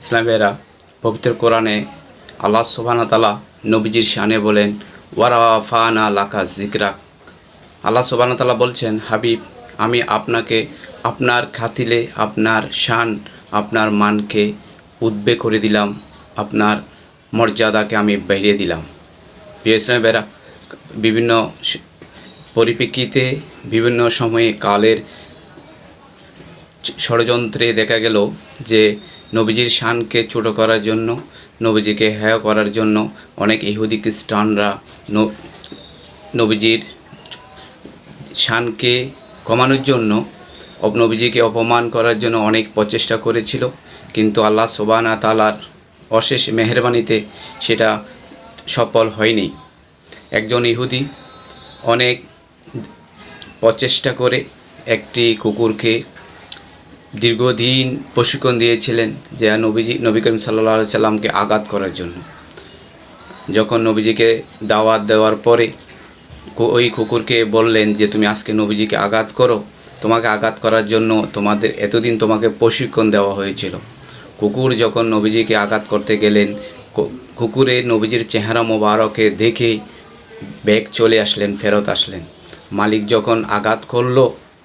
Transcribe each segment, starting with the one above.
ইসলামেরা পবিত্র কোরআনে আল্লাহ সুবহানাহু তালা নবীজির শানে বলেন, ওয়ারাফানা লাকা জিকরাক আল্লাহ সুবহানাহু তালা বলছেন, হাবিব, আমি আপনাকে আপনার খাতিলে, আপনার শান, আপনার মানকে উদ্বেগ করে দিলাম, আপনার মর্যাদাকে আমি বাড়িয়ে দিলাম। প্রিয় ইসলামেরা, বিভিন্ন পরিপ্রেক্ষিতে বিভিন্ন সময়ে কালের ষড়যন্ত্রে দেখা গেল যে নবীজির শানকে ছোটো করার জন্য, নবীজিকে হেয় করার জন্য অনেক ইহুদি খ্রিস্টানরা নবীজির শানকে কমানোর জন্য নবীজিকে অপমান করার জন্য অনেক প্রচেষ্টা করেছিল। কিন্তু আল্লাহ সোবানা তালার অশেষ মেহরবানিতে সেটা সফল হয়নি। একজন ইহুদি অনেক প্রচেষ্টা করে একটি কুকুরকে দীর্ঘদিন প্রশিক্ষণ দিয়েছিলেন যে নবীজি, নবী করিম সাল্লা সাল্লামকে আঘাত করার জন্য। যখন নবীজিকে দাওয়াত দেওয়ার পরে ওই কুকুরকে বললেন যে, তুমি আজকে নবীজিকে আঘাত করো। তোমাকে আঘাত করার জন্য তোমাদের, এতদিন তোমাকে প্রশিক্ষণ দেওয়া হয়েছিল। কুকুর যখন নবীজিকে আঘাত করতে গেলেন কুকুরে নবীজির চেহারা মোবারকে দেখে ব্যাগ চলে আসলেন, ফেরত আসলেন। মালিক যখন আঘাত করল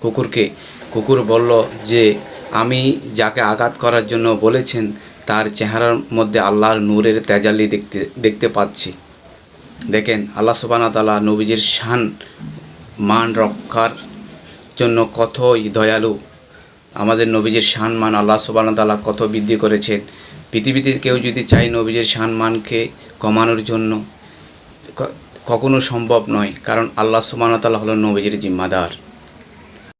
কুকুরকে, কুকুর বলল যে আমি যাকে আঘাত করার জন্য বলেছেন, তার চেহারার মধ্যে আল্লাহর নূরের তেজালি দেখতে দেখতে পাচ্ছি। দেখেন, আল্লাহ সুবানা তালা নবীজির শান, মান রক্ষার জন্য কতই দয়ালু। আমাদের নবীজির শান মান আল্লাহ সুবানা তালা কত বৃদ্ধি করেছেন। পৃথিবীতে কেউ যদি চায় নবীজির শান মানকে কমানোর জন্য কখনো সম্ভব নয়, কারণ আল্লাহ সুবানা তালা হলো নবীজির জিম্মাদার।